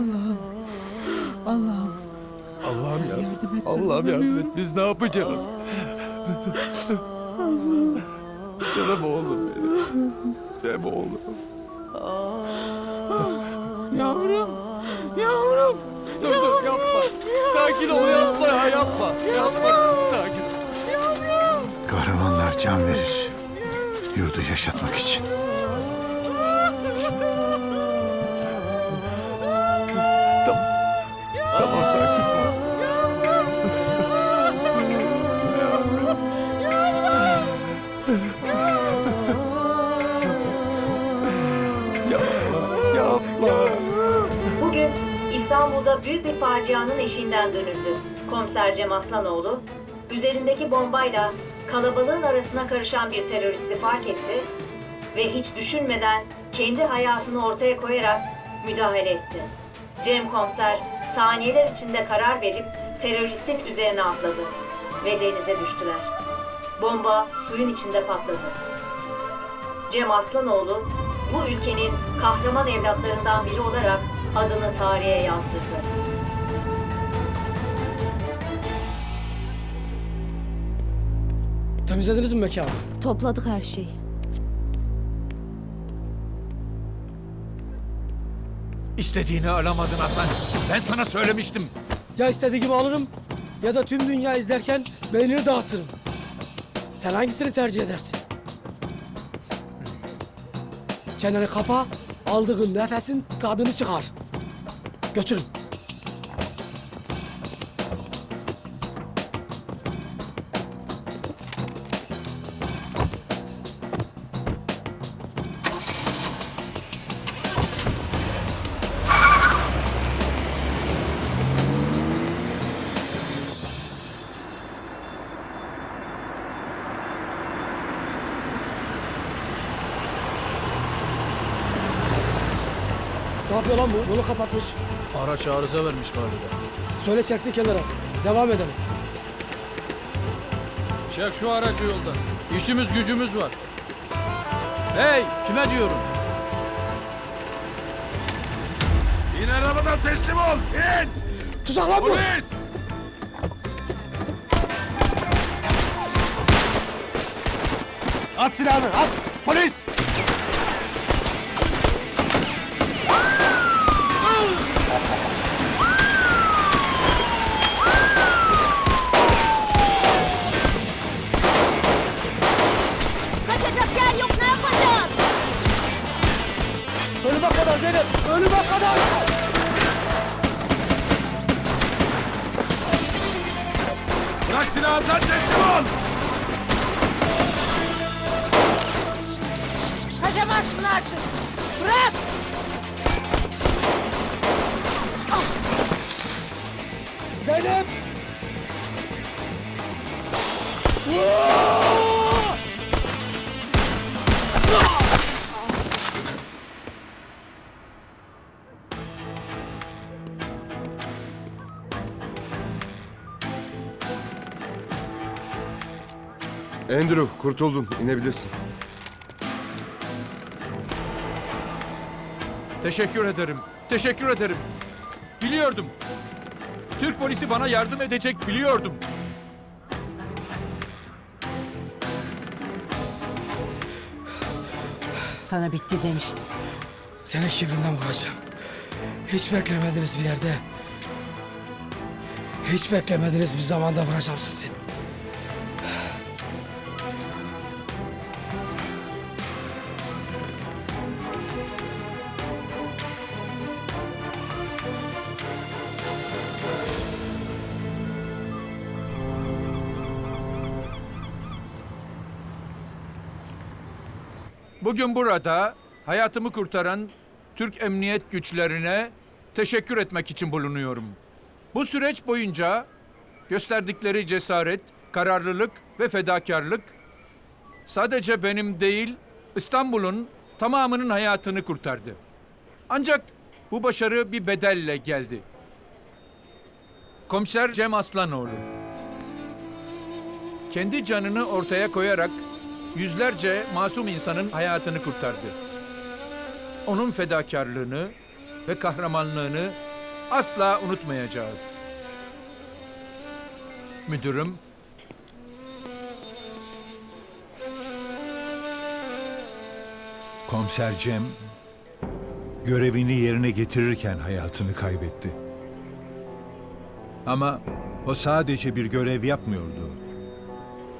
Allah'ım. Allah'ım. Allah'ım yardım yardım et. Allah'ım yardım et. Biz ne yapacağız? Canım oğlum benim. Cem oğlum. Yavrum. Yavrum. Dur dur yapma. Sakin ol yapma ya yapma. Yapma. Sakin. Kahramanlar can verir. Yurdu yaşatmak için. Büyük bir facianın eşiğinden dönüldü. Komiser Cem Aslanoğlu, üzerindeki bombayla kalabalığın arasına karışan bir teröristi fark etti ve hiç düşünmeden kendi hayatını ortaya koyarak müdahale etti. Cem komiser saniyeler içinde karar verip teröristin üzerine atladı ve denize düştüler. Bomba suyun içinde patladı. Cem Aslanoğlu bu ülkenin kahraman evlatlarından biri olarak adını tarihe yazdırdı. Temizlediniz mi mekanı? Topladık her şeyi. İstediğini alamadın Hasan. Ben sana söylemiştim. Ya istediğimi alırım ya da tüm dünya izlerken beynini dağıtırım. Sen hangisini tercih edersin? Çeneni kapa, aldığın nefesin tadını çıkar. Götürün. Yapıyor lan bu? Yolu kapatmış. Araç arıza vermiş galiba. Söyle çeksin kenara. Devam edelim. Çek şu aracı yoldan. İşimiz gücümüz var. Hey kime diyorum? İn arabadan teslim ol. İn. Tuzak lan bu! Polis. At silahını at! Polis! Bırak silahı sen teslim ol. Kaçamazsın artık. Bırak! Zeynep! Andrew kurtuldun. İnebilirsin. Teşekkür ederim. Teşekkür ederim. Biliyordum. Türk polisi bana yardım edecek biliyordum. Sana bitti demiştim. Seni kibrinden vuracağım. Hiç beklemediğiniz bir yerde. Hiç beklemediğiniz bir zamanda vuracağım sizi. Bugün burada hayatımı kurtaran Türk emniyet güçlerine teşekkür etmek için bulunuyorum. Bu süreç boyunca gösterdikleri cesaret, kararlılık ve fedakarlık sadece benim değil, İstanbul'un tamamının hayatını kurtardı. Ancak bu başarı bir bedelle geldi. Komiser Cem Aslanoğlu. Kendi canını ortaya koyarak yüzlerce masum insanın hayatını kurtardı. Onun fedakarlığını ve kahramanlığını asla unutmayacağız. Müdürüm, Komiser Cem görevini yerine getirirken hayatını kaybetti. Ama o sadece bir görev yapmıyordu.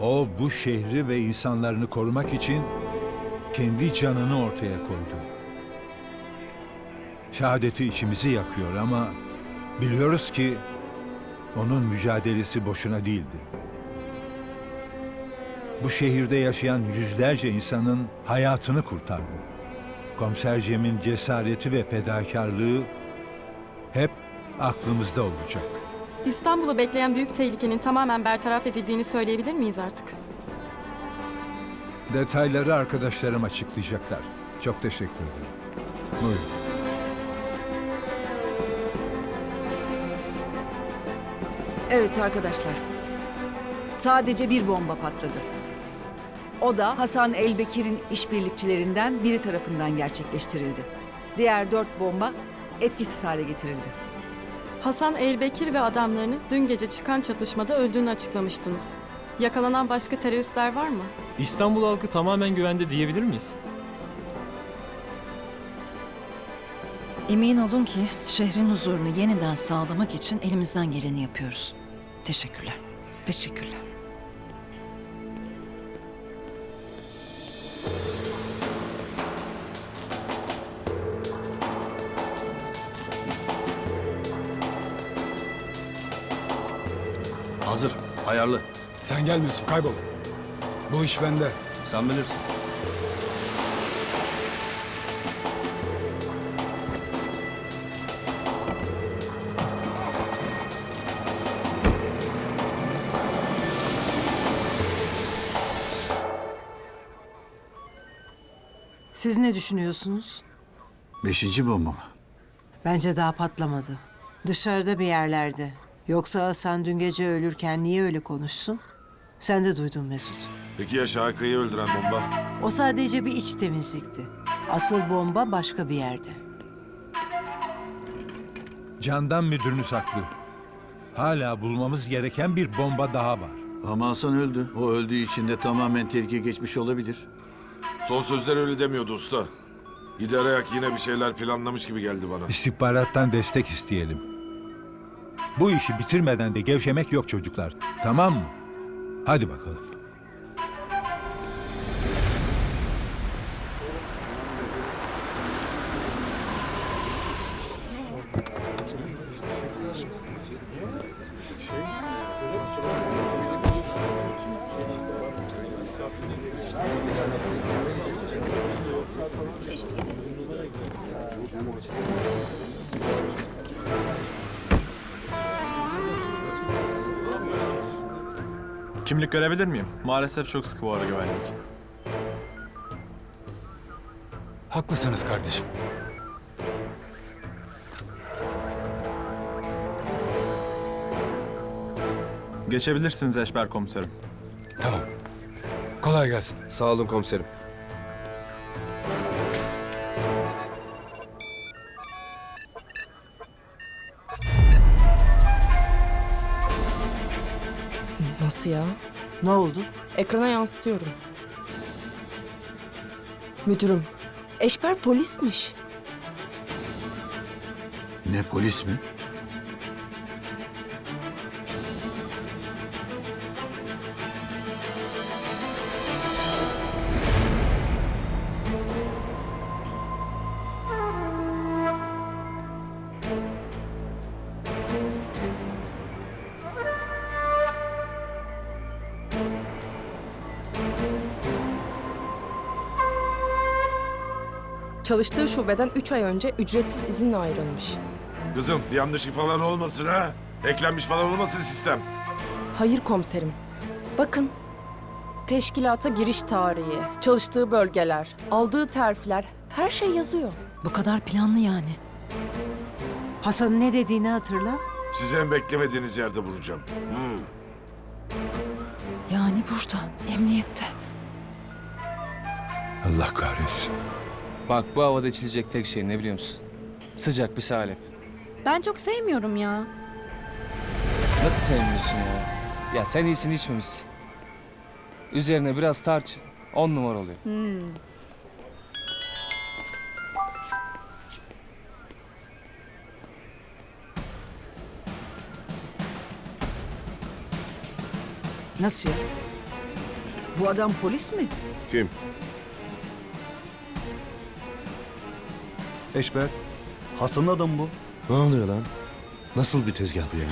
O bu şehri ve insanlarını korumak için kendi canını ortaya koydu. Şehadeti içimizi yakıyor ama biliyoruz ki onun mücadelesi boşuna değildi. Bu şehirde yaşayan yüzlerce insanın hayatını kurtardı. Komiser Cem'in cesareti ve fedakarlığı hep aklımızda olacak. İstanbul'u bekleyen büyük tehlikenin tamamen bertaraf edildiğini söyleyebilir miyiz artık? Detayları arkadaşlarım açıklayacaklar. Çok teşekkür ederim. Buyurun. Evet arkadaşlar. Sadece bir bomba patladı. O da Hasan Elbekir'in işbirlikçilerinden biri tarafından gerçekleştirildi. Diğer dört bomba etkisiz hale getirildi. Hasan Elbekir ve adamlarının dün gece çıkan çatışmada öldüğünü açıklamıştınız. Yakalanan başka teröristler var mı? İstanbul halkı tamamen güvende diyebilir miyiz? Emin olun ki şehrin huzurunu yeniden sağlamak için elimizden geleni yapıyoruz. Teşekkürler. Teşekkürler. Hazır. Ayarlı. Sen gelmiyorsun, kaybol. Bu iş bende. Sen bilirsin. Siz ne düşünüyorsunuz? Beşinci bomba mı? Bence daha patlamadı. Dışarıda bir yerlerde. Yoksa Hasan dün gece ölürken niye öyle konuşsun? Sen de duydun Mesut. Peki ya Şarkı'yı öldüren bomba? O sadece bir iç temizlikti. Asıl bomba başka bir yerde. Candan müdürünüz haklı. Hala bulmamız gereken bir bomba daha var. Ama Hasan öldü. O öldüğü için de tamamen tehlike geçmiş olabilir. Son sözler öyle demiyordu usta. Gider ayak yine bir şeyler planlamış gibi geldi bana. İstihbarattan destek isteyelim. Bu işi bitirmeden de gevşemek yok çocuklar. Tamam mı? Hadi bakalım. Kimlik görebilir miyim? Maalesef çok sıkı bu ara güvenlik. Haklısınız kardeşim. Geçebilirsiniz Eşber komiserim. Tamam. Kolay gelsin. Sağ olun komiserim. Nasıl ya? Ne oldu? Ekrana yansıtıyorum. Müdürüm. Eşber polismiş. Ne polis mi? Çalıştığı şubeden 3 ay önce ücretsiz izinle ayrılmış. Kızım bir yanlışlık falan olmasın ha? Eklenmiş falan olmasın sistem. Hayır komiserim. Bakın. Teşkilata giriş tarihi, çalıştığı bölgeler, aldığı terfiler, her şey yazıyor. Bu kadar planlı yani. Hasan'ın ne dediğini hatırla. Sizi en beklemediğiniz yerde vuracağım. Yani burada, emniyette. Allah kahretsin. Bak bu havada içilecek tek şey ne biliyor musun? Sıcak bir salep. Ben çok sevmiyorum ya. Nasıl sevmiyorsun ya? Ya sen iyisini içmemişsin. Üzerine biraz tarç. On numara oluyor. Nasıl ya? Bu adam polis mi? Kim? Eşber, Hasan'ın adamı bu. Ne oluyor lan? Nasıl bir tezgah bu ya?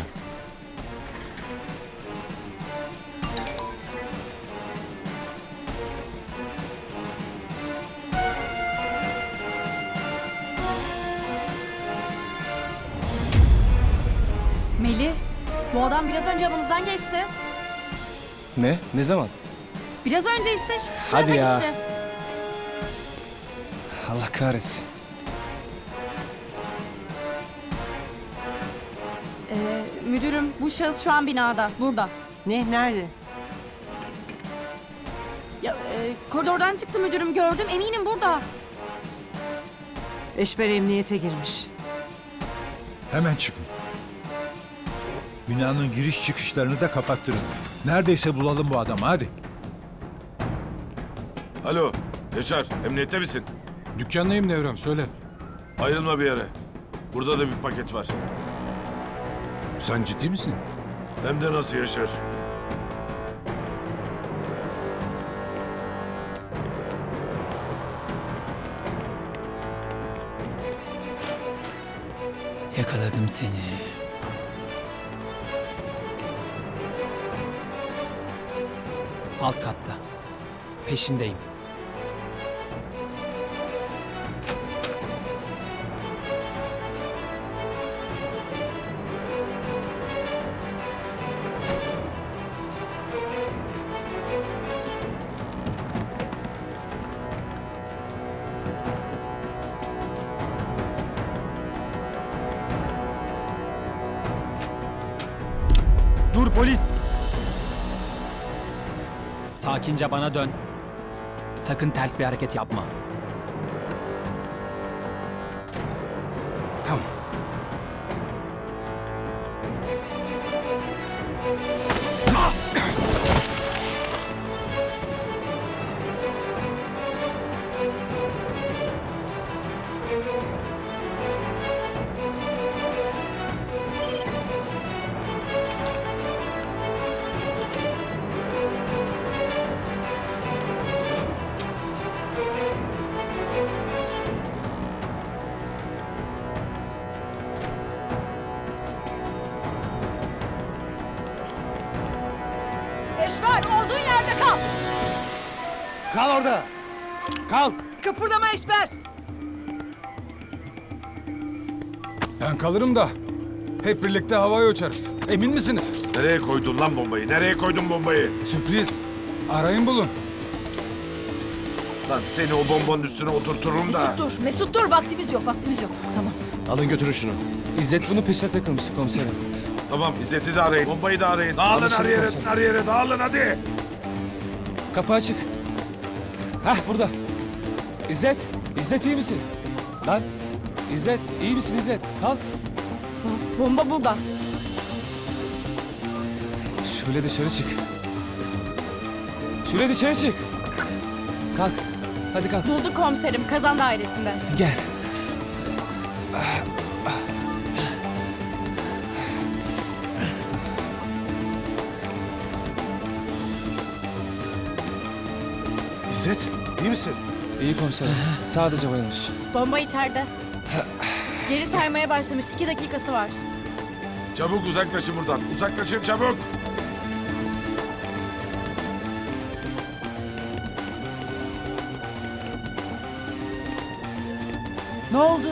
Melih, bu adam biraz önce yanımızdan geçti. Ne? Ne zaman? Biraz önce işte şu Hadi tarafa ya. gitti. Allah kahretsin. Şahıs şu an binada, burada. Ne? Nerede? Ya, e, koridordan çıktı müdürüm, gördüm. Eminim burada. Eşber emniyete girmiş. Hemen çıkın. Binanın giriş çıkışlarını da kapattırın. Neredeyse bulalım bu adamı hadi. Alo, Yaşar, emniyette misin? Dükkandayım Devrem söyle. Ayrılma bir yere. Burada da bir paket var. Sen ciddi misin? Hem de nasıl Yaşar? Yakaladım seni. Alt katta. Peşindeyim. Sakince bana dön. Sakın ters bir hareket yapma. Eşber olduğun yerde kal. Kal orada! Kal! Kıpırdama Eşber. Ben kalırım da hep birlikte havaya uçarız. Emin misiniz? Nereye koydun lan bombayı? Nereye koydun bombayı? Sürpriz. Arayın bulun. Lan seni o bombanın üstüne oturturum da. dur. Mesut dur. Vaktimiz yok. Vaktimiz yok. Tamam. Alın götürün şunu. İzzet bunu peşine takılmıştı komiserim. Tamam, İzzet'i de arayın, bombayı da arayın. Dağılın Anlaşıldı her yere, komiserim. her yere, dağılın hadi. Kapı açık. Hah burada. İzzet. İzzet iyi misin? Lan. İzzet iyi misin İzzet? Kalk. Bomba burada. Şöyle dışarı çık. Şöyle dışarı çık. Kalk. Hadi kalk. Bulduk komiserim, kazan dairesinde. Gel. İzzet, iyi misin? İyi komiserim. Sadece bayılmış. Bomba içeride. Geri saymaya başlamış. İki dakikası var. Çabuk uzaklaşın buradan, uzaklaşın çabuk. Ne oldu?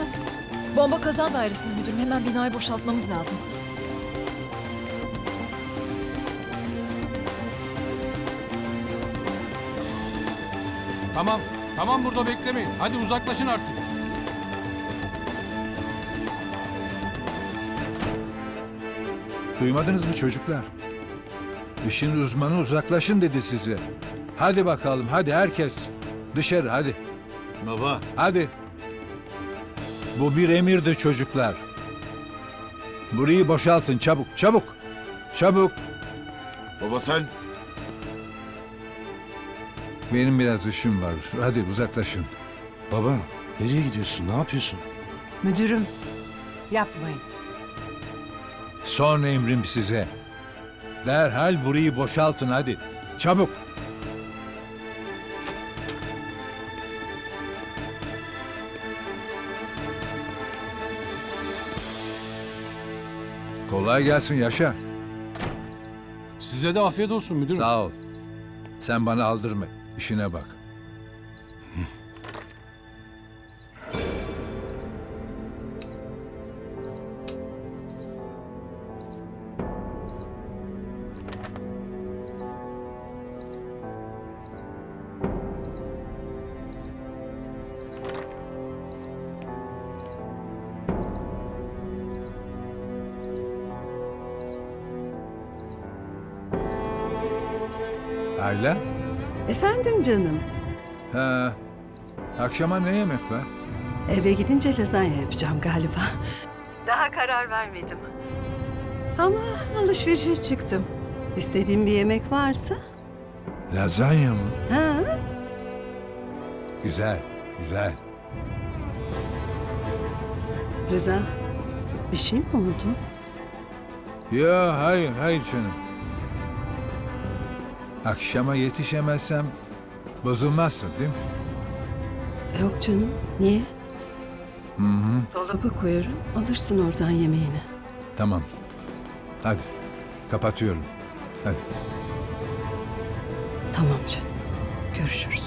Bomba kazan dairesinde müdürüm. Hemen binayı boşaltmamız lazım. Tamam. Tamam burada beklemeyin. Hadi uzaklaşın artık. Duymadınız mı çocuklar? İşin uzmanı uzaklaşın dedi size. Hadi bakalım hadi herkes. Dışarı hadi. Baba, Hadi. Bu bir emirdir çocuklar. Burayı boşaltın çabuk çabuk. Çabuk. Baba sen Benim biraz işim var. Hadi uzaklaşın. Baba nereye gidiyorsun? Ne yapıyorsun? Müdürüm, yapmayın. Son emrim size. Derhal burayı boşaltın hadi. Çabuk. Kolay gelsin Yaşa. Size de afiyet olsun müdürüm. Sağ ol. Sen bana aldırma. İşine bak. Akşama ne yemek var? Eve gidince lazanya yapacağım galiba. Daha karar vermedim. Ama alışverişe çıktım. İstediğim bir yemek varsa. Lazanya mı? Ha? Güzel, güzel. Rıza, bir şey mi oldu? Ya hayır, hayır canım. Akşama yetişemezsem bozulmazsın değil mi? Yok canım, niye? Hı hı. Dolaba koyarım, alırsın oradan yemeğini. Tamam. Hadi. Kapatıyorum. Hadi. Tamam canım, görüşürüz.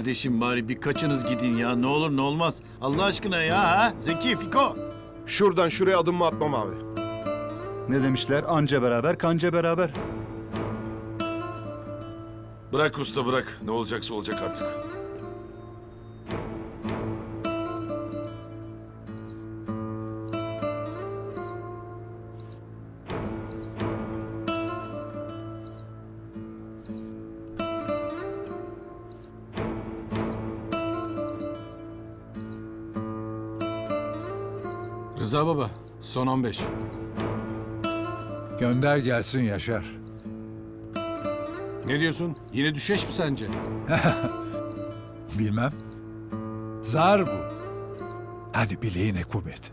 Kardeşim bari birkaçınız gidin ya. Ne olur ne olmaz. Allah aşkına ya ha. Zeki, Fiko. Şuradan şuraya adım mı atmam abi? Ne demişler? Anca beraber, kanca beraber. bırak usta bırak. Ne olacaksa olacak artık. Rıza baba son 15. Gönder gelsin Yaşar. Ne diyorsun? Yine düşeş mi sence? Bilmem. Zar bu. Hadi bileğine kuvvet.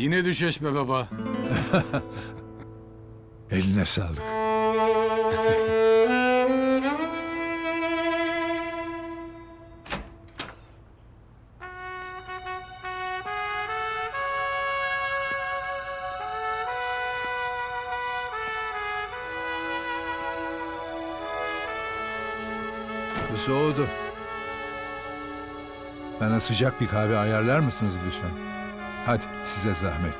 Yine düşeş be baba. Eline sağlık. Soğudu. Bana sıcak bir kahve ayarlar mısınız lütfen? Hadi size zahmet.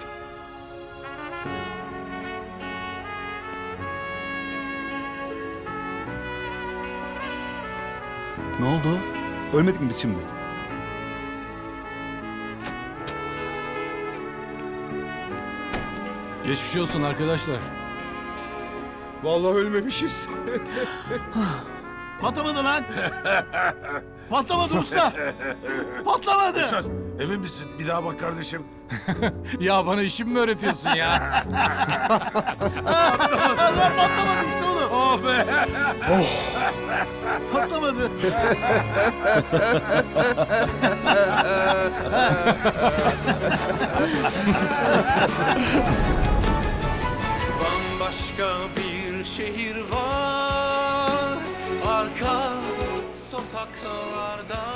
Ne oldu? Ölmedik mi biz şimdi? Geçmiş olsun arkadaşlar. Vallahi ölmemişiz. Patlamadı lan. Patlamadı usta. Patlamadı. Emin misin? Bir daha bak kardeşim. Ya bana işim mi öğretiyorsun ya? Lan patlamadı işte oğlum. oh be. Patlamadı. Bambaşka bir şehir var Arka sokaklarda